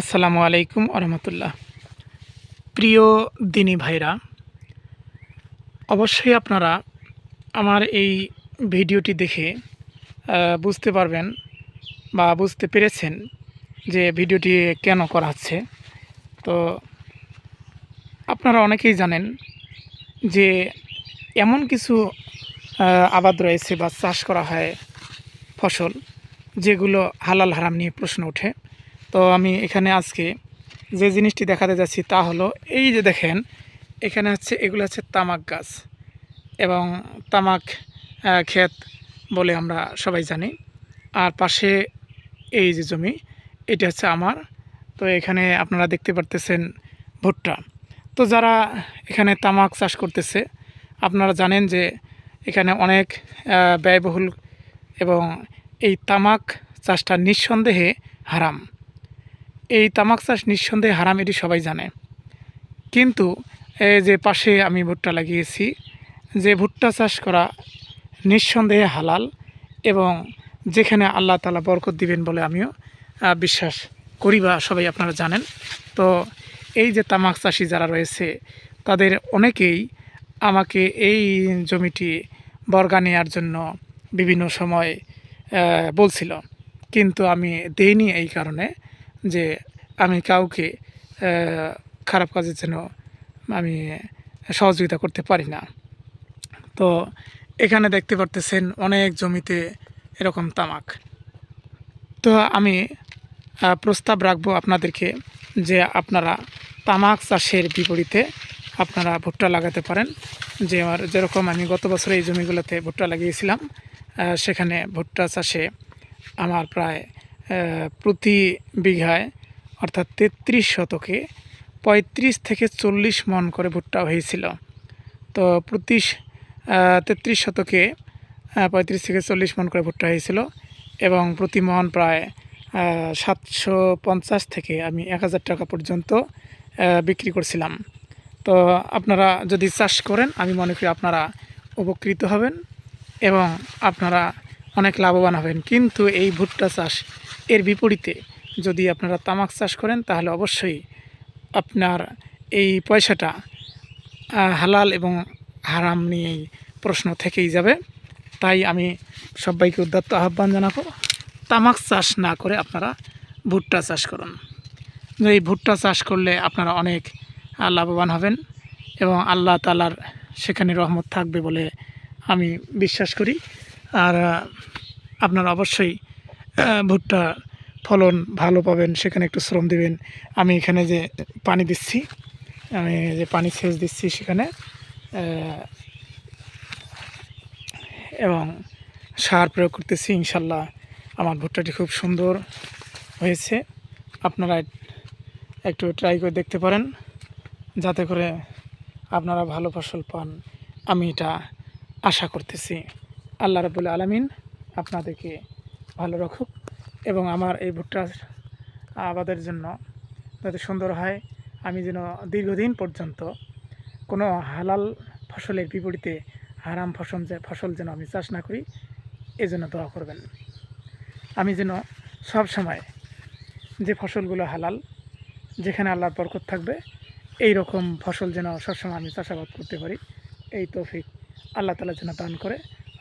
আসসালামু আলাইকুম আরহামতুল্লাহ প্রিয় দিনী ভাইরা, অবশ্যই আপনারা আমার এই ভিডিওটি দেখে বুঝতে পারবেন বা বুঝতে পেরেছেন যে ভিডিওটি কেন করা হচ্ছে। তো আপনারা অনেকেই জানেন যে এমন কিছু আবাদ রয়েছে বা চাষ করা হয় ফসল যেগুলো হালাল হারাম নিয়ে প্রশ্ন ওঠে। তো আমি এখানে আজকে যে জিনিসটি দেখাতে যাচ্ছি তা হলো, এই যে দেখেন, এখানে হচ্ছে, এগুলো হচ্ছে তামাক গাছ এবং তামাক ক্ষেত বলে আমরা সবাই জানি। আর পাশে এই যে জমি, এটা হচ্ছে আমার। তো এখানে আপনারা দেখতে পারতেছেন ভুট্টা। তো যারা এখানে তামাক চাষ করতেছে, আপনারা জানেন যে এখানে অনেক ব্যয়বহুল এবং এই তামাক চাষটা নিঃসন্দেহে হারাম। এই তামাক চাষ নিঃসন্দেহে হারাম এটি সবাই জানে। কিন্তু যে পাশে আমি ভুট্টা লাগিয়েছি, যে ভুট্টা চাষ করা নিঃসন্দেহে হালাল এবং যেখানে আল্লাহ তালা বরকত দিবেন বলে আমিও বিশ্বাস করি বা সবাই আপনারা জানেন। তো এই যে তামাক চাষি যারা রয়েছে, তাদের অনেকেই আমাকে এই জমিটি বর্গা নেওয়ার জন্য বিভিন্ন সময় বলছিল। কিন্তু আমি দেইনি এই কারণে। যে আমি কাউকে খারাপ কাজের জন্য আমি সহযোগিতা করতে পারি না। তো এখানে দেখতে পারতেছেন অনেক জমিতে এরকম তামাক। তো আমি প্রস্তাব রাখব আপনাদেরকে যে আপনারা তামাক চাষের বিপরীতে আপনারা ভুট্টা লাগাতে পারেন। যে আমার, যেরকম আমি গত বছর এই জমিগুলোতে ভুট্টা লাগিয়েছিলাম সেখানে ভুট্টা চাষে আমার প্রায় প্রতি বিঘায় অর্থাৎ তেত্রিশ শতকে পঁয়ত্রিশ থেকে চল্লিশ মন করে ভুট্টা হয়েছিল। তো প্রতি তেত্রিশ শতকে আহ, পঁয়ত্রিশ থেকে চল্লিশ মন করে ভুট্টা হয়েছিল এবং প্রতি মন প্রায় সাতশো পঞ্চাশ থেকে আমি এক হাজার টাকা পর্যন্ত বিক্রি করছিলাম। তো আপনারা যদি চাষ করেন আমি মনে করি আপনারা উপকৃত হবেন এবং আপনারা অনেক লাভবান হবেন। কিন্তু এই ভুট্টা চাষ, এর বিপরীতে যদি আপনারা তামাক চাষ করেন, তাহলে অবশ্যই আপনার এই পয়সাটা হালাল এবং হারাম নিয়েই প্রশ্ন থেকেই যাবে। তাই আমি সবাইকে উদ্যত্ত আহ্বান জানাব, তামাক চাষ না করে আপনারা ভুট্টা চাষ করুন। এই ভুট্টা চাষ করলে আপনারা অনেক লাভবান হবেন এবং আল্লাহ তালার সেখানে রহমত থাকবে বলে আমি বিশ্বাস করি। আর আপনারা অবশ্যই ভুট্টা ফলন ভালো পাবেন, সেখানে একটু শ্রম দিবেন। আমি এখানে যে পানি দিচ্ছি, আমি যে পানি সেচ দিচ্ছি সেখানে এবং সার প্রয়োগ করতেছি, ইনশাল্লাহ আমার ভুট্টাটি খুব সুন্দর হয়েছে। আপনারা একটু ট্রাই করে দেখতে পারেন, যাতে করে আপনারা ভালো ফসল পান। আমি এটা আশা করতেছি। আল্লাহ রাবুল আলমিন আপনাদেরকে ভালো রাখুক এবং আমার এই ভুট্টা আবাদের জন্য যাতে সুন্দর হয়। আমি যেন দীর্ঘদিন পর্যন্ত কোনো হালাল ফসলের বিপরীতে হারাম ফসল যে ফসল যেন আমি চাষ না করি, এজন্য দোয়া করবেন। আমি যেন সব সময় যে ফসলগুলো হালাল, যেখানে আল্লাহর বরকত থাকবে, এই রকম ফসল যেন সবসময় আমি চাষাবাদ করতে পারি, এই তৌফিক আল্লাহ তালা যেন দান করে।